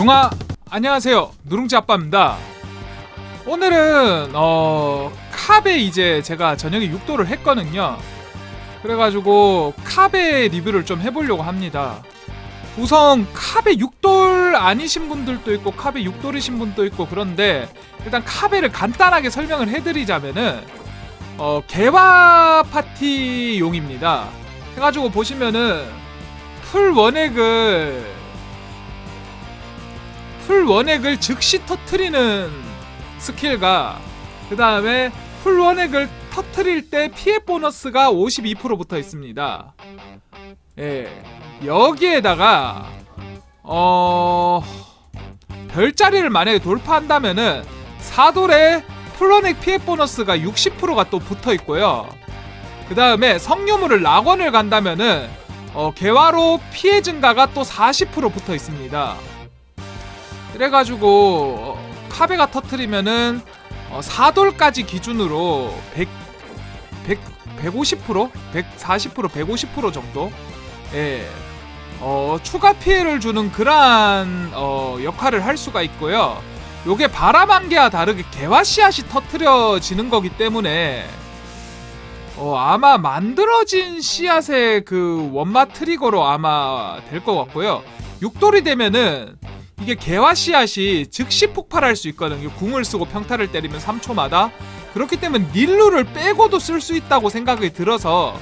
용아 안녕하세요. 누룽지 아빠입니다. 오늘은 어 카베 이제 제가 저녁에 육도를 했거든요. 그래가지고 카베 리뷰를 좀 해보려고 합니다. 우선 카베 육돌 아니신 분들도 있고 카베 육돌이신 분도 있고 그런데 일단 카베를 간단하게 설명을 해드리자면은 어 개화 파티용입니다. 해가지고 보시면은 풀 원액을 풀 원액을 즉시 터트리는 스킬과 그 다음에 풀 원액을 터트릴 때 피해 보너스가 52% 붙어 있습니다. 예, 여기에다가 어 별자리를 만약에 돌파한다면은 사돌에 풀원액 피해 보너스가 60%가 또 붙어 있고요. 그 다음에 성유물을 낙원을 간다면은 어, 개화로 피해 증가가 또 40% 붙어 있습니다. 그래가지고 어, 카베가 터트리면은 어, 4돌까지 기준으로 100, 100, 150%? 140%, 150% 정도? 예. 어, 추가 피해를 주는 그러한 어, 역할을 할 수가 있고요. 요게 바람 안개와 다르게 개화 씨앗이 터트려지는 거기 때문에 어, 아마 만들어진 씨앗의 그 원마 트리거로 아마 될 것 같고요. 육돌이 되면은 이게 개화 씨앗이 즉시 폭발할 수 있거든요. 궁을 쓰고 평타를 때리면 3초마다. 그렇기 때문에 닐루를 빼고도 쓸 수 있다고 생각이 들어서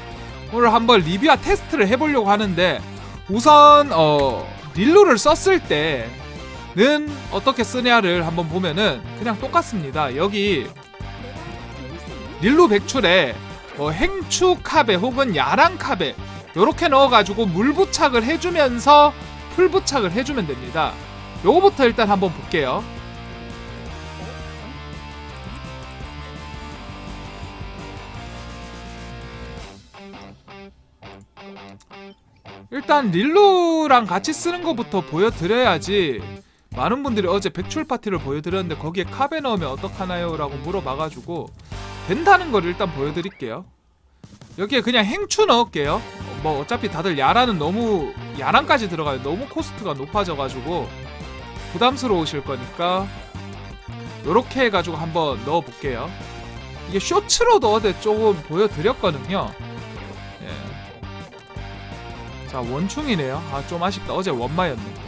오늘 한번 리뷰와 테스트를 해보려고 하는데 우선 어, 닐루를 썼을 때는 어떻게 쓰냐를 한번 보면은 그냥 똑같습니다. 여기 닐루 백출에 뭐 행추 카베 혹은 야랑 카베 요렇게 넣어가지고 물 부착을 해주면서 풀 부착을 해주면 됩니다. 요거부터 일단 한번 볼게요. 일단 릴루랑 같이 쓰는 것부터 보여드려야지. 많은 분들이 어제 백출 파티를 보여드렸는데 거기에 카베 넣으면 어떡하나요? 라고 물어봐가지고 된다는 걸 일단 보여드릴게요. 여기에 그냥 행추 넣을게요. 어, 뭐 어차피 다들 야라는 너무 야랑까지 들어가요. 너무 코스트가 높아져가지고 부담스러우실 거니까 요렇게 해가지고 한번 넣어볼게요. 이게 쇼츠로도 어제 조금 보여드렸거든요. 예. 자 원충이네요. 아 좀 아쉽다. 어제 원마였는데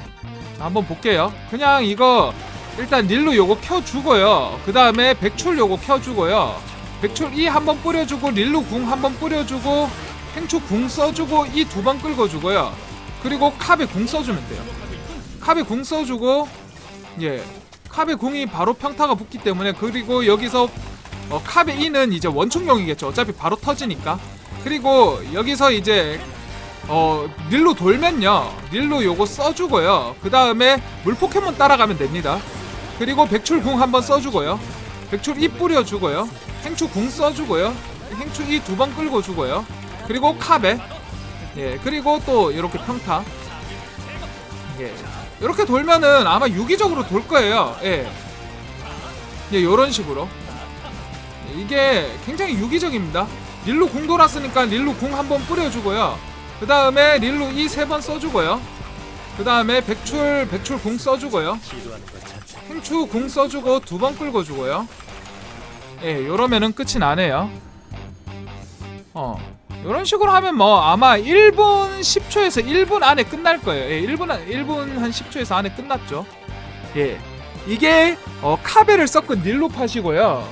자 한번 볼게요. 그냥 이거 일단 닐루 요거 켜주고요. 그 다음에 백출 요거 켜주고요. 백출 E 한번 뿌려주고 릴루 궁 한번 뿌려주고 행추 궁 써주고 E 두번 끌고 주고요. 그리고 카베 궁 써주면 돼요 카베 궁 써주고 예 카베 궁이 바로 평타가 붙기 때문에 그리고 여기서 어, 카베 E는 이제 원충용이겠죠. 어차피 바로 터지니까. 그리고 여기서 이제 어 닐로 돌면요. 닐로 요거 써주고요. 그 다음에 물 포켓몬 따라가면 됩니다. 그리고 백출 궁 한번 써주고요. 백출 E 뿌려주고요. 행추 궁 써주고요. 행추 E 두번 끌고 주고요. 그리고 카베. 예 그리고 또 이렇게 평타 예. 이렇게 돌면은 아마 유기적으로 돌 거예요. 예. 예, 요런 식으로. 이게 굉장히 유기적입니다. 릴루 궁 돌았으니까 릴루 궁 한번 뿌려주고요. 그 다음에 릴루 E 세번 써주고요. 그 다음에 백출 백출 궁 써주고요. 행추 궁 써주고 두 번 끌고 주고요. 예 요러면은 끝이 나네요. 어 요런 식으로 하면 뭐 아마 1분 10초에서 1분 안에 끝날 거예요. 예 1분 한 1분 한 10초에서 안에 끝났죠. 예 이게 어, 카베를 섞은 닐로 팟이고요.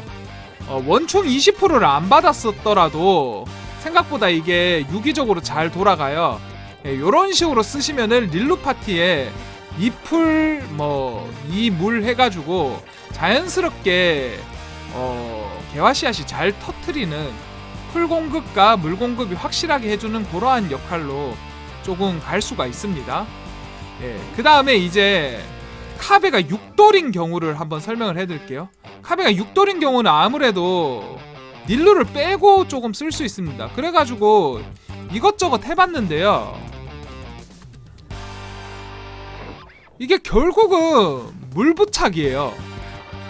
어, 원총 20%를 안 받았었더라도 생각보다 이게 유기적으로 잘 돌아가요. 예, 이런 식으로 쓰시면은 릴루 파티에 이풀 뭐 이 물 해가지고 자연스럽게 어, 개화 씨앗이 잘 터트리는 풀 공급과 물 공급이 확실하게 해주는 그러한 역할로 조금 갈 수가 있습니다. 예, 그 다음에 이제 카베가 6돌인 경우를 한번 설명을 해드릴게요. 카베가 6돌인 경우는 아무래도 닐루를 빼고 조금 쓸 수 있습니다. 그래가지고 이것저것 해봤는데요. 이게 결국은 물부착이에요.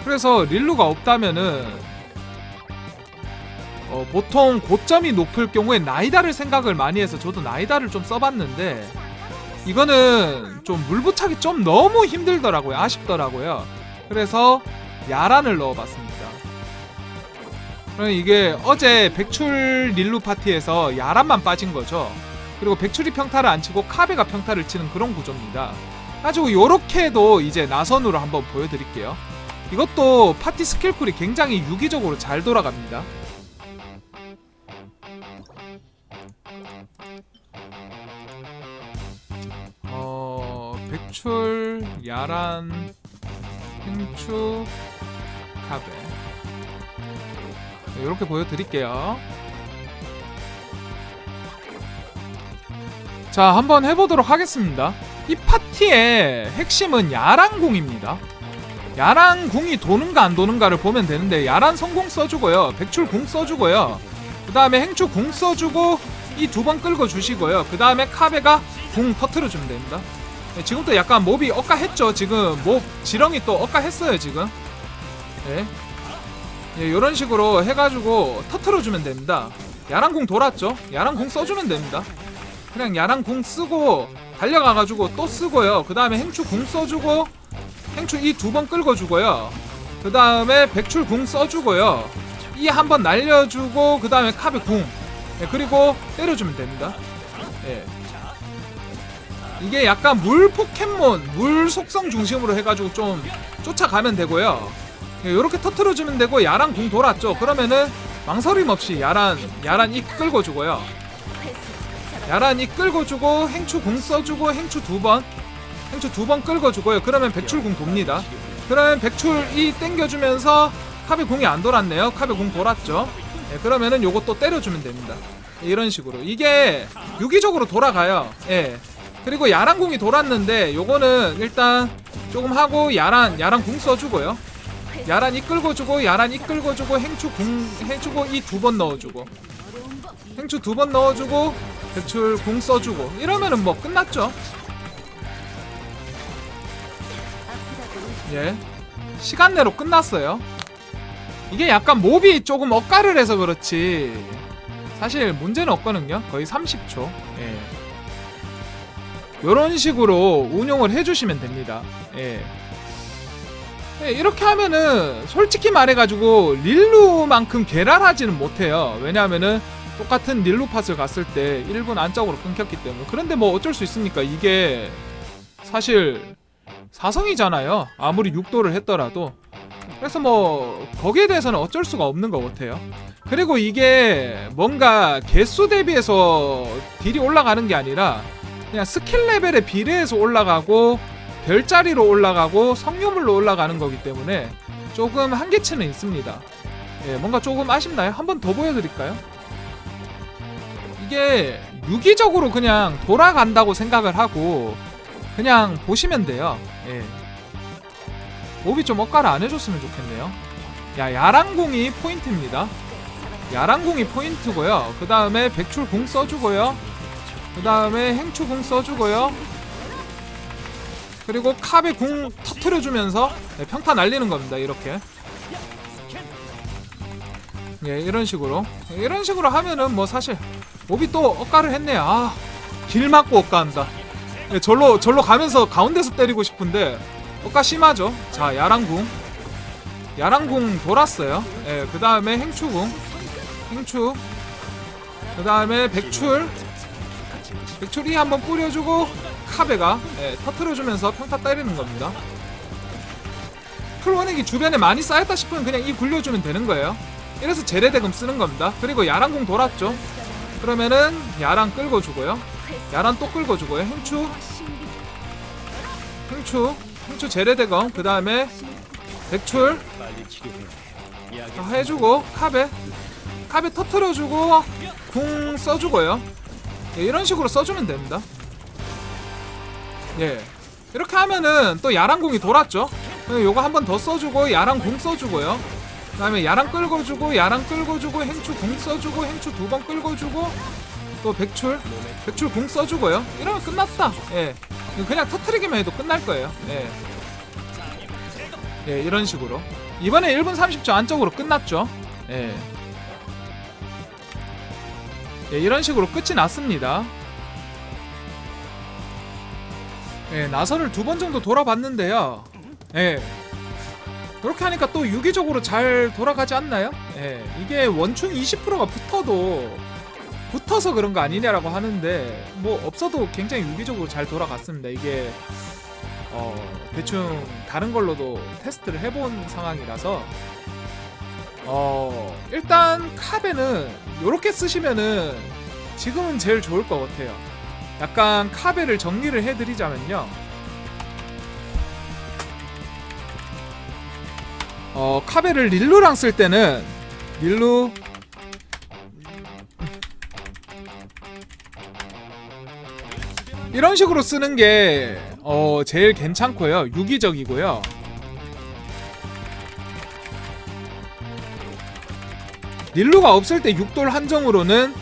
그래서 릴루가 없다면은 어, 보통 고점이 높을 경우에 나이다를 생각을 많이 해서 저도 나이다를 좀 써봤는데 이거는 좀 물부착이 좀 너무 힘들더라고요. 아쉽더라고요. 그래서 야란을 넣어봤습니다. 그럼 이게 어제 백출 릴루 파티에서 야란만 빠진 거죠. 그리고 백출이 평타를 안 치고 카베가 평타를 치는 그런 구조입니다. 가지고 요렇게도 이제 나선으로 한번 보여드릴게요. 이것도 파티 스킬쿨이 굉장히 유기적으로 잘 돌아갑니다. 어, 백출, 야란, 행추, 카베. 이렇게 보여드릴게요. 자, 한번 해보도록 하겠습니다. 이 파티의 핵심은 야란궁입니다. 야란궁이 도는가 안 도는가를 보면 되는데 야란 성공 써주고요. 백출궁 써주고요. 그 다음에 행추 궁 써주고 이 두 번 끌고 주시고요. 그 다음에 카베가 궁 터트려 주면 됩니다. 네, 지금도 약간 몹이 억까했죠. 지금 몹 지렁이 또 억까했어요. 지금. 네. 예, 이런 식으로 해가지고 터트려 주면 됩니다. 야란궁 돌았죠. 야란궁 써주면 됩니다. 그냥 야란궁 쓰고 달려가가지고 또 쓰고요. 그 다음에 행추 궁 써주고 행추 이 두 번 끌고 주고요. 그 다음에 백출 궁 써주고요. 이 한 번 날려주고 그 다음에 카베 궁. 예, 그리고 때려주면 됩니다. 예. 이게 약간 물 포켓몬, 물 속성 중심으로 해가지고 좀 쫓아가면 되고요. 이렇게 터트려주면 되고 야란 궁 돌았죠. 그러면은 망설임 없이 야란 야란 이 끌고 주고요. 야란 이 끌고 주고 행추 궁 써주고 행추 두 번, 행추 두 번 끌고 주고요. 그러면 백출 궁 돕니다. 그러면 백출 이 땡겨주면서 카베 궁이 안 돌았네요. 카베 궁 돌았죠. 예, 그러면은 요것도 때려주면 됩니다. 이런 식으로 이게 유기적으로 돌아가요. 예. 그리고 야란 궁이 돌았는데 요거는 일단 조금 하고 야란 야란 궁 써주고요. 야란 이끌고 주고 야란 이끌고 주고 행추 궁 해주고 이 두 번 넣어주고 행추 두 번 넣어주고 대출 궁 써주고 이러면은 뭐 끝났죠. 예 시간 내로 끝났어요. 이게 약간 몹이 조금 억가를 해서 그렇지 사실 문제는 없거든요. 거의 30초. 예. 이런 식으로 운용을 해주시면 됩니다. 예. 네, 이렇게 하면은 솔직히 말해가지고 릴루만큼 괴랄하지는 못해요. 왜냐하면은 똑같은 릴루 팟을 갔을 때 1분 안짝으로 끊겼기 때문에. 그런데 뭐 어쩔 수 있습니까? 이게 사실 사성이잖아요. 아무리 6도를 했더라도. 그래서 뭐 거기에 대해서는 어쩔 수가 없는 것 같아요. 그리고 이게 뭔가 개수 대비해서 딜이 올라가는 게 아니라 그냥 스킬 레벨에 비례해서 올라가고 별자리로 올라가고 성유물로 올라가는 거기 때문에 조금 한계치는 있습니다. 예, 뭔가 조금 아쉽나요? 한 번 더 보여드릴까요? 이게 유기적으로 그냥 돌아간다고 생각을 하고 그냥 보시면 돼요. 예. 몹이 좀 억가를 안 해줬으면 좋겠네요. 야, 야랑공이 포인트입니다. 야랑공이 포인트고요. 그 다음에 백출공 써주고요. 그 다음에 행추공 써주고요. 그리고 카베 궁 터트려주면서 네, 평타 날리는 겁니다. 이렇게. 예, 이런 식으로. 이런 식으로 하면은 뭐 사실 몹이 또 억가를 했네요. 아, 길 막고 억가한다. 예, 절로 절로 가면서 가운데서 때리고 싶은데 억가 심하죠. 자, 야랑궁. 야랑궁 돌았어요. 예, 그 다음에 행추궁. 행추. 그 다음에 백출. 백출이 한번 뿌려주고 카베가 예, 터트려주면서 평타 때리는 겁니다. 풀원액이 주변에 많이 쌓였다 싶으면 그냥 이 굴려주면 되는 거예요. 이래서 제레대금 쓰는 겁니다. 그리고 야랑궁 돌았죠. 그러면은 야랑 끌고 주고요. 야랑 또 끌고 주고요. 행추, 행추, 행추 제레대검. 그 다음에 백출 다 해주고 카베, 카베 터트려주고 궁 써주고요. 예, 이런 식으로 써주면 됩니다. 예. 이렇게 하면은 또 야랑궁이 돌았죠. 예, 요거 한 번 더 써주고 야랑궁 써주고요. 그 다음에 야랑 끌고 주고 야랑 끌고 주고 행추 궁 써주고 행추 두 번 끌고 주고 또 백출 백출 궁 써주고요. 이러면 끝났다. 예. 그냥 터트리기만 해도 끝날 거예요. 예. 예, 이런 식으로. 이번에 1분 30초 안쪽으로 끝났죠. 예. 예, 이런 식으로 끝이 났습니다. 예, 나선을 두 번 정도 돌아봤는데요. 예. 그렇게 하니까 또 유기적으로 잘 돌아가지 않나요? 예. 이게 원충 20%가 붙어도 붙어서 그런 거 아니냐라고 하는데 뭐 없어도 굉장히 유기적으로 잘 돌아갔습니다. 이게 어, 대충 다른 걸로도 테스트를 해본 상황이라서 어, 일단 카베는 이렇게 쓰시면은 지금은 제일 좋을 것 같아요. 약간 카베를 정리를 해드리자면요. 어, 카베를 릴루랑 쓸 때는 릴루 이런 식으로 쓰는 게 어, 제일 괜찮고요. 유기적이고요. 릴루가 없을 때 6돌 한정으로는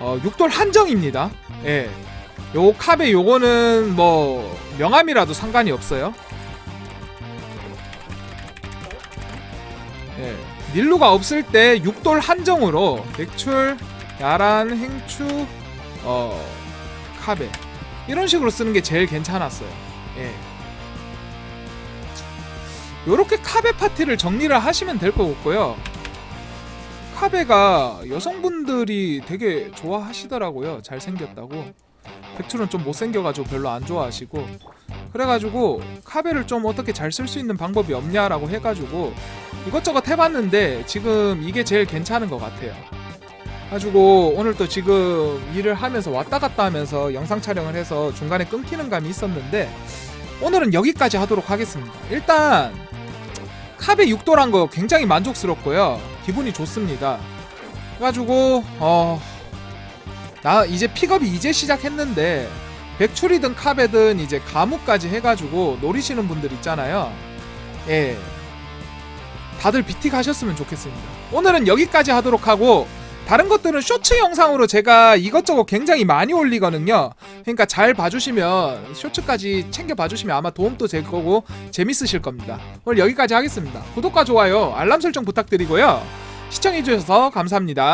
어, 6돌 한정입니다. 예. 요 카베 요거는 뭐 명함이라도 상관이 없어요. 예. 닐루가 없을 때 6돌 한정으로 백출, 야란, 행추, 어 카베 이런 식으로 쓰는 게 제일 괜찮았어요. 예. 요렇게 카베 파티를 정리를 하시면 될 것 같고요. 카베가 여성분들이 되게 좋아하시더라고요. 잘생겼다고. 백출은 좀 못생겨가지고 별로 안 좋아하시고 그래가지고 카베를 좀 어떻게 잘 쓸 수 있는 방법이 없냐라고 해가지고 이것저것 해봤는데 지금 이게 제일 괜찮은 것 같아요. 가지고 오늘 또 지금 일을 하면서 왔다 갔다 하면서 영상 촬영을 해서 중간에 끊기는 감이 있었는데 오늘은 여기까지 하도록 하겠습니다. 일단 카베 6도란 거 굉장히 만족스럽고요. 기분이 좋습니다. 그래가지고 어... 나 이제 픽업이 이제 시작했는데 백출이든 카베든 이제 가무까지 해가지고 노리시는 분들 있잖아요. 예. 다들 BT 가셨으면 좋겠습니다. 오늘은 여기까지 하도록 하고 다른 것들은 쇼츠 영상으로 제가 이것저것 굉장히 많이 올리거든요. 그러니까 잘 봐주시면 쇼츠까지 챙겨 봐주시면 아마 도움도 될 거고 재밌으실 겁니다. 오늘 여기까지 하겠습니다. 구독과 좋아요, 알람 설정 부탁드리고요. 시청해주셔서 감사합니다.